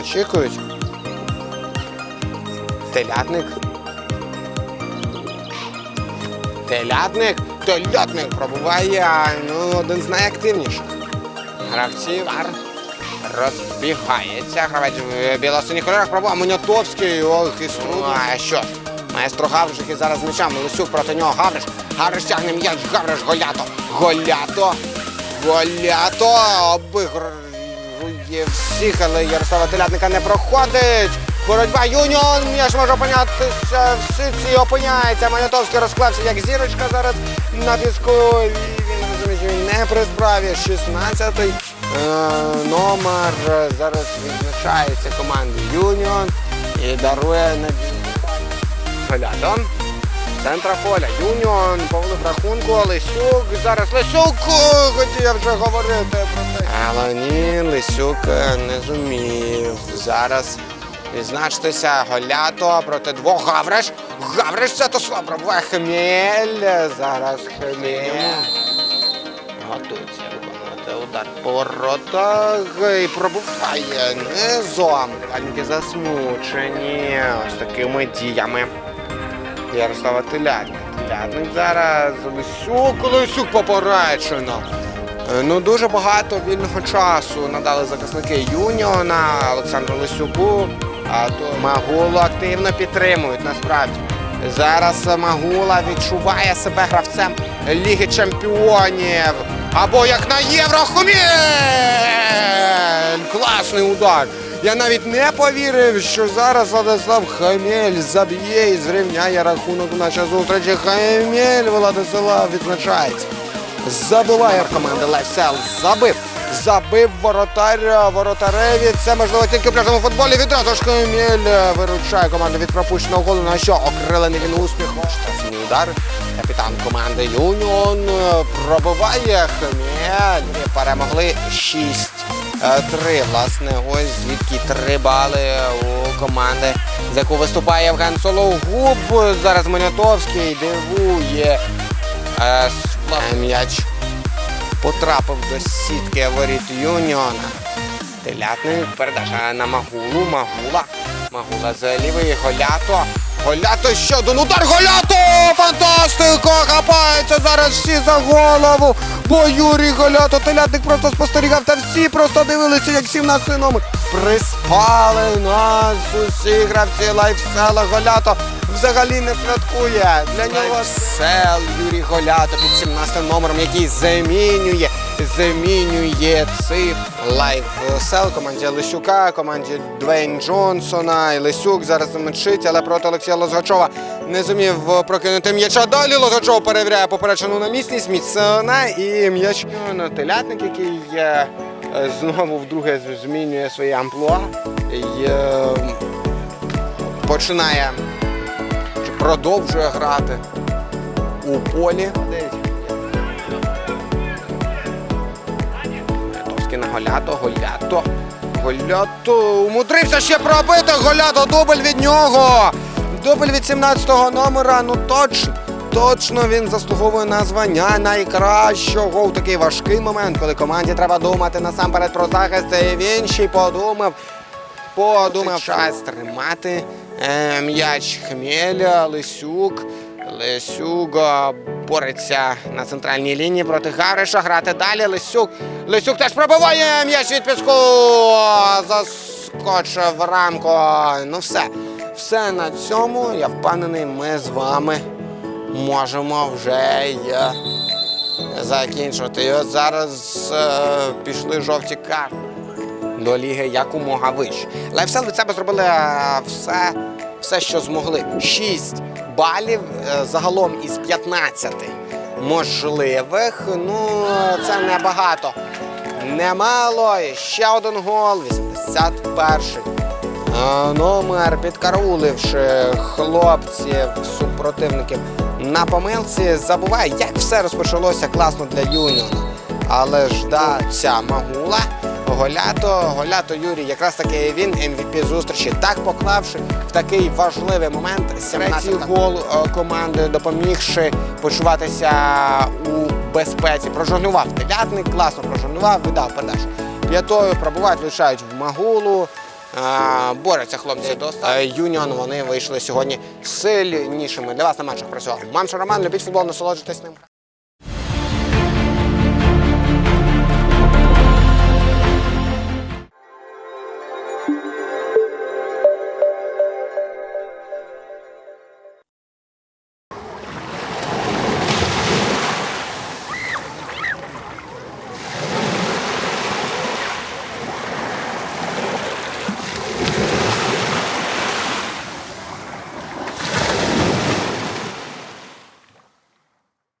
очікують. Телятник. Телятник. Телятник пробуває ну, один з найактивніших гравців. Розбігається. Гравець в білосиніх кольорах пробував. Монятовський. Ох, і струнно. А що? Маестро Гавриш, який зараз з м'ячем. Лисюк проти нього Гавриш. Гавриш тягне м'яч. Гавриш Голято. Голято. Голято. Обигрує всіх, але Ярослава Телятника не проходить. Боротьба Юніон, м'яч може опинятися в ситці, опиняється. Монятовський розклався як зірочка зараз на піску. І він розуміє, не при справі. 16-й е, номер зараз відзначається команди Юніон і дарує надію. Центра поля. Юніон повели в рахунку. Лисюк. Зараз Лисюк хотів вже говорити про те. Але ні, Лисюк е, не зумів. Зараз відзначитися Голято проти двох Гавриш. Гавриш це то слово пробуває Хмель. Зараз Хмель. Готується виконувати удар по і пробуває низом. Паніки засмучені ось такими діями. Ярослава Телятник. Телятник зараз Лисюк, Лисюк поперечено. Е, Ну, дуже багато вільного часу надали захисники Юніона Олександру Лисюку, а то Магулу активно підтримують насправді. Зараз Магула відчуває себе гравцем Ліги Чемпіонів. Або як на Євро Хмель! Класний удар. Я навіть не повірив, що зараз Владислав Хамель заб'є і зрівняє рахунок в нашій зустрічі. Хамель Владислав відзначається. Забиває команда Лайфсел. Забив. Забив воротар воротареві. Це можливо тільки в пляжному футболі. Відразу ж Хамель виручає команду від пропущеного голу. На що окрилений він успіхом. Штрафний удар. Капітан команди Юніон пробиває Хамель. І Перемогли 6 Е, Три, власне, ось звідки три бали у команди, за яку виступає Євген Сологуб. Зараз Монятовський дивує. Е, М'яч потрапив до сітки воріт Юніона. Телятник передача на Магулу. Магула. Магула з лівої Голято. Голято ще один удар. Голято! Фантастика! Хапається зараз всі за голову. Бо Юрій Голято, телятник просто спостерігав, та всі просто дивилися, як 17 номер. Приспали нас усі гравці лайфсела Голято. Взагалі не святкує. Для нього сел Юрій Голято під 17 номером, який замінює, замінює циф лайфсел команді Лисюка, команді Двейн Джонсона. І Лисюк зараз мчить, але проти Олексія Лозгачова не зумів прокинути м'яча. Далі Лозгачов перевіряє поперечену на міцність Міцена і м'яч на телятник, який е, е, знову вдруге змінює своє амплуа. І, е, починає чи продовжує грати у полі. Рятовський на Голято, Голято. Голято умудрився ще пробити. Голято дубль від нього. Дубль від 17-го номера. Ну точно. Точно він заслуговує на звання найкращого в такий важкий момент, коли команді треба думати насамперед про захист. І він ще й подумав, подумав час тримати м'яч Хмеля, Лисюк. Лисюк е, бореться на центральній лінії проти Гариша. Грати далі. Лисюк. Лисюк теж пробиває м'яч від піску. Заскочив в рамку. Ну все. Все на цьому. Я впевнений, ми з вами можемо вже е, закінчувати. І от зараз е, пішли жовті карти до ліги якомога вище. Лайфсел від себе зробили е, все, все, що змогли. 6 балів е, загалом із 15 можливих. Ну, це небагато. Немало. Ще один гол. 81-й. Е, Номер підкаруливши хлопців, супротивників на помилці, забуває, як все розпочалося класно для Юніона. Але ж да, ця Магула, Голято, Голято Юрій, якраз таки він MVP зустрічі, так поклавши в такий важливий момент 17 гол е, команди, допомігши почуватися у безпеці. Прожонував телятник, класно прожонував, видав передачу. П'ятою пробувають, влучають в Магулу. Е, Борються хлопці до Е, Юніон. Вони вийшли сьогодні сильнішими. Для вас на матчах працював Маншо Роман. Любіть футбол, насолоджуйтесь ним.